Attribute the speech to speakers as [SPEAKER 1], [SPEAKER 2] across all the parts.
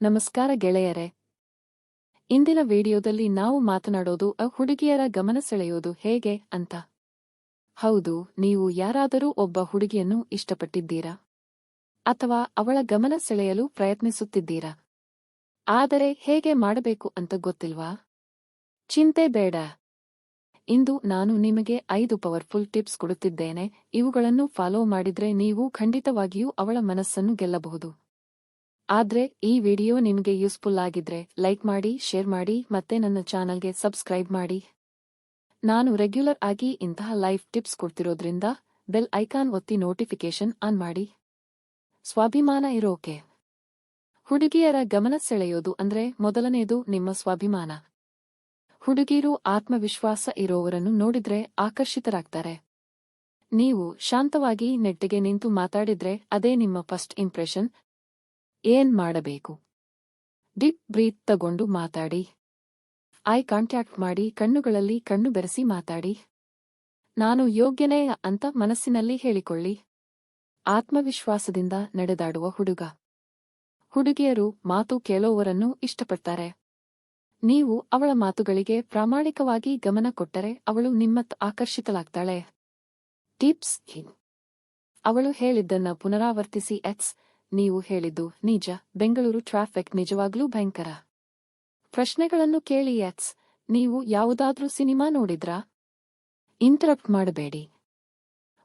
[SPEAKER 1] ನಮಸ್ಕಾರ ಗೆಳೆಯರೆ. ಇಂದಿನ ವಿಡಿಯೋದಲ್ಲಿ ನಾವು ಮಾತನಾಡೋದು ಹುಡುಗಿಯರ ಗಮನ ಸೆಳೆಯೋದು ಹೇಗೆ ಅಂತ. ಹೌದು, ನೀವು ಯಾರಾದರೂ ಒಬ್ಬ ಹುಡುಗಿಯನ್ನು ಇಷ್ಟಪಟ್ಟಿದ್ದೀರಾ? ಅಥವಾ ಅವಳ ಗಮನ ಸೆಳೆಯಲು ಪ್ರಯತ್ನಿಸುತ್ತಿದ್ದೀರಾ? ಆದರೆ ಹೇಗೆ ಮಾಡಬೇಕು ಅಂತ ಗೊತ್ತಿಲ್ವಾ? ಚಿಂತೆ ಬೇಡ. ಇಂದು ನಾನು ನಿಮಗೆ ಐದು ಪವರ್ಫುಲ್ ಟಿಪ್ಸ್ ಕೊಡುತ್ತಿದ್ದೇನೆ. ಇವುಗಳನ್ನು ಫಾಲೋ ಮಾಡಿದ್ರೆ ನೀವು ಖಂಡಿತವಾಗಿಯೂ ಅವಳ ಮನಸ್ಸನ್ನು ಗೆಲ್ಲಬಹುದು. ಆದ್ರೆ ಈ ವಿಡಿಯೋ ನಿಮಗೆ ಯೂಸ್ಫುಲ್ ಆಗಿದ್ರೆ ಲೈಕ್ ಮಾಡಿ ಶೇರ್ ಮಾಡಿ ಮತ್ತೆ ನನ್ನ ಚಾನಲ್ಗೆ ಸಬ್ಸ್ಕ್ರೈಬ್ ಮಾಡಿ. ನಾನು ರೆಗ್ಯುಲರ್ ಆಗಿ ಇಂತಹ ಲೈಫ್ ಟಿಪ್ಸ್ ಕೊಡ್ತಿರೋದ್ರಿಂದ ಬೆಲ್ ಐಕಾನ್ ಒತ್ತಿ ನೋಟಿಫಿಕೇಶನ್ ಆನ್ ಮಾಡಿ. ಸ್ವಾಭಿಮಾನ ಇರೋಕೆ. ಹುಡುಗಿಯರ ಗಮನ ಸೆಳೆಯೋದು ಅಂದ್ರೆ ಮೊದಲನೆಯದು ನಿಮ್ಮ ಸ್ವಾಭಿಮಾನ. ಹುಡುಗಿರು ಆತ್ಮವಿಶ್ವಾಸ ಇರೋವರನ್ನು ನೋಡಿದ್ರೆ ಆಕರ್ಷಿತರಾಗ್ತಾರೆ. ನೀವು ಶಾಂತವಾಗಿ ನೆಟ್ಟಿಗೆ ನಿಂತು ಮಾತಾಡಿದ್ರೆ ಅದೇ ನಿಮ್ಮ ಫಸ್ಟ್ ಇಂಪ್ರೆಷನ್ ಏನ್ ಮಾಡಬೇಕು? ಡಿಪ್ ಬ್ರೀತ್ ತಗೊಂಡು ಮಾತಾಡಿ. ಐ ಕಾಂಟ್ಯಾಕ್ಟ್ ಮಾಡಿ ಕಣ್ಣುಗಳಲ್ಲಿ ಕಣ್ಣು ಬೆರೆಸಿ ಮಾತಾಡಿ. ನಾನು ಯೋಗ್ಯನೇ ಅಂತ ಮನಸ್ಸಿನಲ್ಲಿ ಹೇಳಿಕೊಳ್ಳಿ. ಆತ್ಮವಿಶ್ವಾಸದಿಂದ ನಡೆದಾಡುವ ಹುಡುಗ. ಹುಡುಗಿಯರು ಮಾತು ಕೇಳೋವರನ್ನು ಇಷ್ಟಪಡ್ತಾರೆ. ನೀವು ಅವಳ ಮಾತುಗಳಿಗೆ ಪ್ರಾಮಾಣಿಕವಾಗಿ ಗಮನ ಕೊಟ್ಟರೆ ಅವಳು ನಿಮ್ಮತ್ ಆಕರ್ಷಿತಲಾಗ್ತಾಳೆ ಟಿಪ್ಸ್ ಅವಳು ಹೇಳಿದ್ದನ್ನ ಪುನರಾವರ್ತಿಸಿ ಎಕ್ಸ್. ನೀವು ಹೇಳಿದ್ದು ನಿಜ. ಬೆಂಗಳೂರು ಟ್ರಾಫಿಕ್ ನಿಜವಾಗ್ಲೂ ಭಯಂಕರ. ಪ್ರಶ್ನೆಗಳನ್ನು ಕೇಳಿ ಎಕ್ಸ್ ನೀವು ಯಾವುದಾದ್ರೂ ಸಿನಿಮಾ ನೋಡಿದ್ರಾ? ಇಂಟರಪ್ಟ್ ಮಾಡಬೇಡಿ.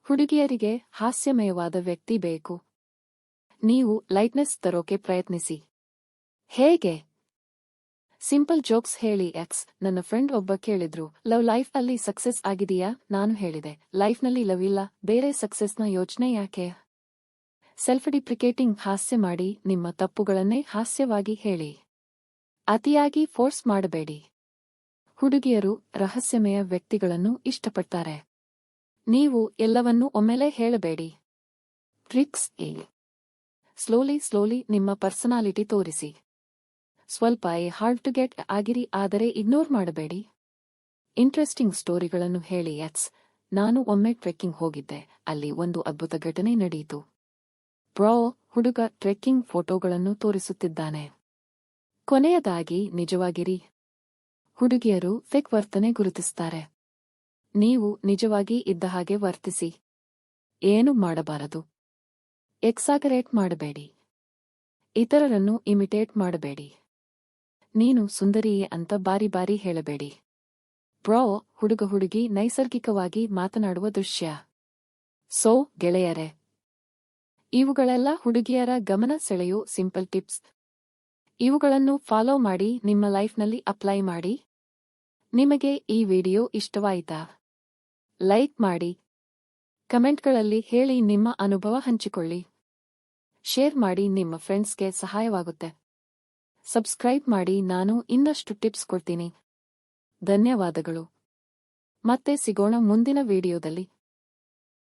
[SPEAKER 1] ಹುಡುಗಿಯರಿಗೆ ಹಾಸ್ಯಮಯವಾದ ವ್ಯಕ್ತಿ ಬೇಕು. ನೀವು ಲೈಟ್ನೆಸ್ ತರೋಕೆ ಪ್ರಯತ್ನಿಸಿ. ಹೇಗೆ? ಸಿಂಪಲ್ ಜೋಕ್ಸ್ ಹೇಳಿ ಎಕ್ಸ್ ನನ್ನ ಫ್ರೆಂಡ್ ಒಬ್ಬ ಕೇಳಿದ್ರು ಲವ್ ಲೈಫ್ ಅಲ್ಲಿ ಸಕ್ಸೆಸ್ ಆಗಿದೆಯಾ? ನಾನು ಹೇಳಿದೆ ಲೈಫ್ನಲ್ಲಿ ಲವ್ ಇಲ್ಲ, ಬೇರೆ ಸಕ್ಸೆಸ್ನ ಯೋಚನೆ ಯಾಕೆ? ಸೆಲ್ಫ್ ಡಿಪ್ರಿಕೇಟಿಂಗ್ ಹಾಸ್ಯ ಮಾಡಿ ನಿಮ್ಮ ತಪ್ಪುಗಳನ್ನೇ ಹಾಸ್ಯವಾಗಿ ಹೇಳಿ. ಅತಿಯಾಗಿ ಫೋರ್ಸ್ ಮಾಡಬೇಡಿ. ಹುಡುಗಿಯರು ರಹಸ್ಯಮಯ ವ್ಯಕ್ತಿಗಳನ್ನು ಇಷ್ಟಪಡ್ತಾರೆ. ನೀವು ಎಲ್ಲವನ್ನೂ ಒಮ್ಮೆಲೇ ಹೇಳಬೇಡಿ. ಟ್ರಿಕ್ಸ್ ಎ. ಸ್ಲೋಲಿ ಸ್ಲೋಲಿ ನಿಮ್ಮ ಪರ್ಸನಾಲಿಟಿ ತೋರಿಸಿ. ಸ್ವಲ್ಪ ಎ ಹಾರ್ಡ್ ಟು ಗೆಟ್ ಆಗಿರಿ ಆದರೆ ಇಗ್ನೋರ್ ಮಾಡಬೇಡಿ. ಇಂಟ್ರೆಸ್ಟಿಂಗ್ ಸ್ಟೋರಿಗಳನ್ನು ಹೇಳಿ ಎಟ್ಸ್. ನಾನು ಒಮ್ಮೆ ಟ್ರೆಕ್ಕಿಂಗ್ ಹೋಗಿದ್ದೆ. ಅಲ್ಲಿ ಒಂದು ಅದ್ಭುತ ಘಟನೆ ನಡೆಯಿತು. ಬ್ರೋ ಹುಡುಗ ಟ್ರೆಕ್ಕಿಂಗ್ ಫೋಟೋಗಳನ್ನು ತೋರಿಸುತ್ತಿದ್ದಾನೆ. ಕೊನೆಯದಾಗಿ ನಿಜವಾಗಿರಿ. ಹುಡುಗಿಯರು ಫೆಕ್ ವರ್ತನೆ ಗುರುತಿಸುತ್ತಾರೆ ನೀವು ನಿಜವಾಗಿ ಇದ್ದ ಹಾಗೆ ವರ್ತಿಸಿ. ಏನು ಮಾಡಬಾರದು? ಎಕ್ಸಾಗರೇಟ್ ಮಾಡಬೇಡಿ. ಇತರರನ್ನು ಇಮಿಟೇಟ್ ಮಾಡಬೇಡಿ. ನೀನು ಸುಂದರಿಯೇ ಅಂತ ಬಾರಿ ಬಾರಿ ಹೇಳಬೇಡಿ. ಬ್ರೋ ಹುಡುಗ ಹುಡುಗಿ ನೈಸರ್ಗಿಕವಾಗಿ ಮಾತನಾಡುವ ದೃಶ್ಯ. ಸೋ ಗೆಳೆಯರೆ ಇವುಗಳೆಲ್ಲ ಹುಡುಗಿಯರ ಗಮನ ಸೆಳೆಯೋ ಸಿಂಪಲ್ ಟಿಪ್ಸ್ ಇವುಗಳನ್ನು ಫಾಲೋ ಮಾಡಿ ನಿಮ್ಮ ಲೈಫ್ನಲ್ಲಿ ಅಪ್ಲೈ ಮಾಡಿ. ನಿಮಗೆ ಈ ವಿಡಿಯೋ ಇಷ್ಟವಾಯಿತಾ? ಲೈಕ್ ಮಾಡಿ. ಕಮೆಂಟ್ಗಳಲ್ಲಿ ಹೇಳಿ ನಿಮ್ಮ ಅನುಭವ ಹಂಚಿಕೊಳ್ಳಿ. ಶೇರ್ ಮಾಡಿ ನಿಮ್ಮ ಫ್ರೆಂಡ್ಸ್ಗೆ ಸಹಾಯವಾಗುತ್ತೆ. ಸಬ್ಸ್ಕ್ರೈಬ್ ಮಾಡಿ ನಾನು ಇನ್ನಷ್ಟು ಟಿಪ್ಸ್ ಕೊಡ್ತೀನಿ. ಧನ್ಯವಾದಗಳು. ಮತ್ತೆ ಸಿಗೋಣ ಮುಂದಿನ ವಿಡಿಯೋದಲ್ಲಿ